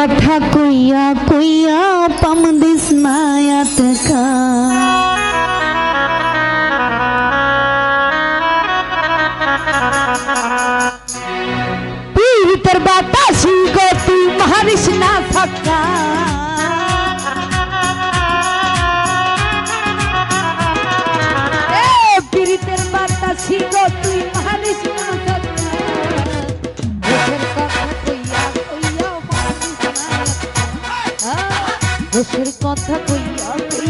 কথা কইয়া কইয়া পাম দিস মায়াত দেশের কথা কইয়া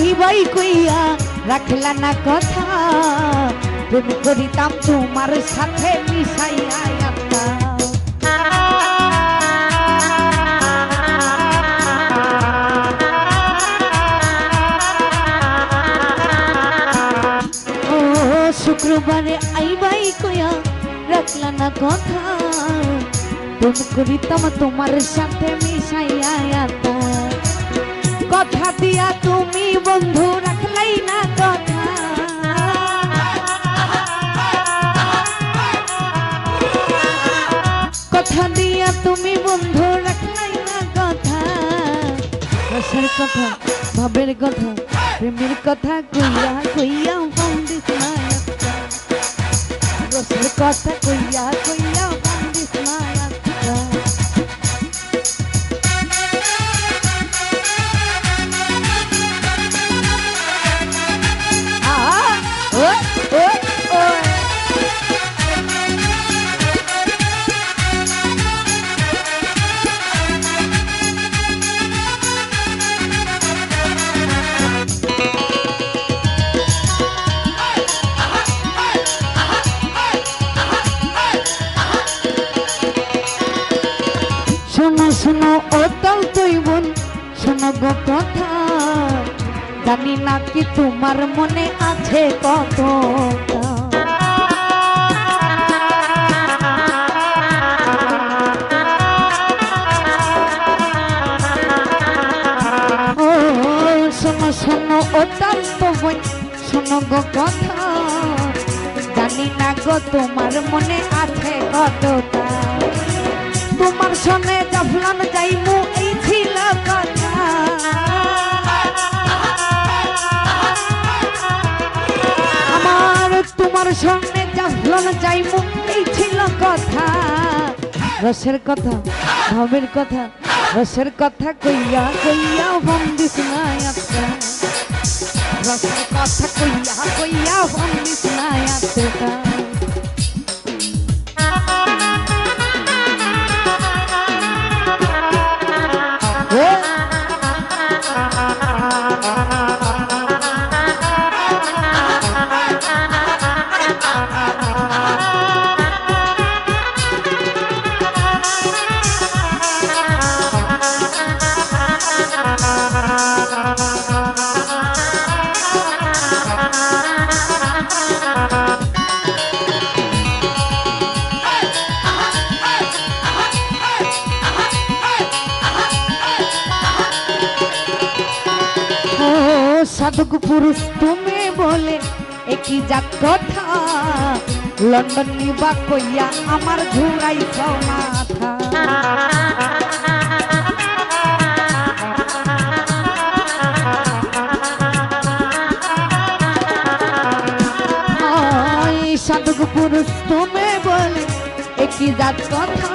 শুক্রবারে আইবাই কইয়া রাখলা না কথা প্রেম করিতাম তোমার সাথে মিশাইয়া আত্মা শুক্রবারে আইবাই কইয়া রাখলা না কথা প্রেম করিতাম তোমার সাথে মিশাইয়া আত্মা কথা দিয়া তুমি বন্ধু রাখলাই না কথা। কথা দিয়া তুমি বন্ধু রাখলাই না কথা। কথা, ভাবের কথা, প্রেমের কথা কইয়া কইয়া শোনো ও তুই বোন শোনো গো কথা। জানি না কি তোমার মনে আছে কত শোনো শোনো ও তল তো বোন শোনো গো কথা। জানি না গো তোমার মনে আছে কতটা। তোমার চাষল না চাই এই ছিল কথা। রসের কথা ভাবের কথা, রসের কথা কইয়া কইয়া বন্দি আত্মা রসের কথা কইয়া কইয়া বন্দি আত্মা সাধক পুরুষ, তুমি বলে একই জাত কথা। লন্ডন নিবা কইয়া আমার ঘুরাই মাথা। সাধক পুরুষ, তুমি বলে একই জাত কথা।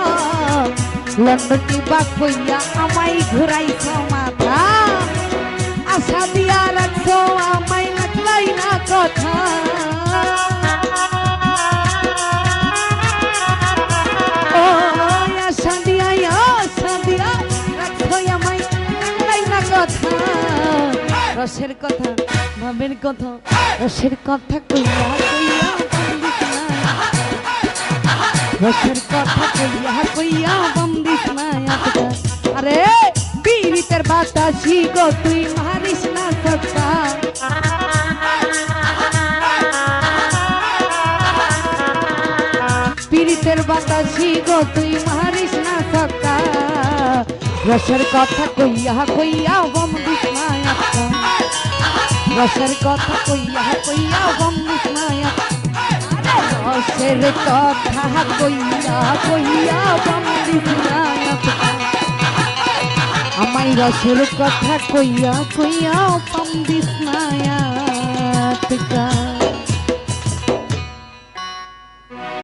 লন্ডন নিবা কইয়া আমায় ঘুরাই মাথা। আশা দিয়া রাখছো, আমায় লাগলাই না কথা। আশা দিয়া আশা দিয়া রাখছো, আমায় লাগলাই না কথা। রসের কথা ভাবের কথা, রসের কথা কইয়া কইয়া রসের কথা কইয়া কইয়া বন্দিস না আরে! পীড়িতের বাতাসি গো, তুই মারিস না সত্তা পীড়িতের বাতাসি গো, তুই মারিস না সত্তা রসের কথা কইয়া কইয়া না আজকা। রসের কথা কইয়া কইয়া না আজকা। রসের কথা কইয়া কইয়া বন্দিস না রসের কথা কইয়া কইয়া বন্দিস না আজকা।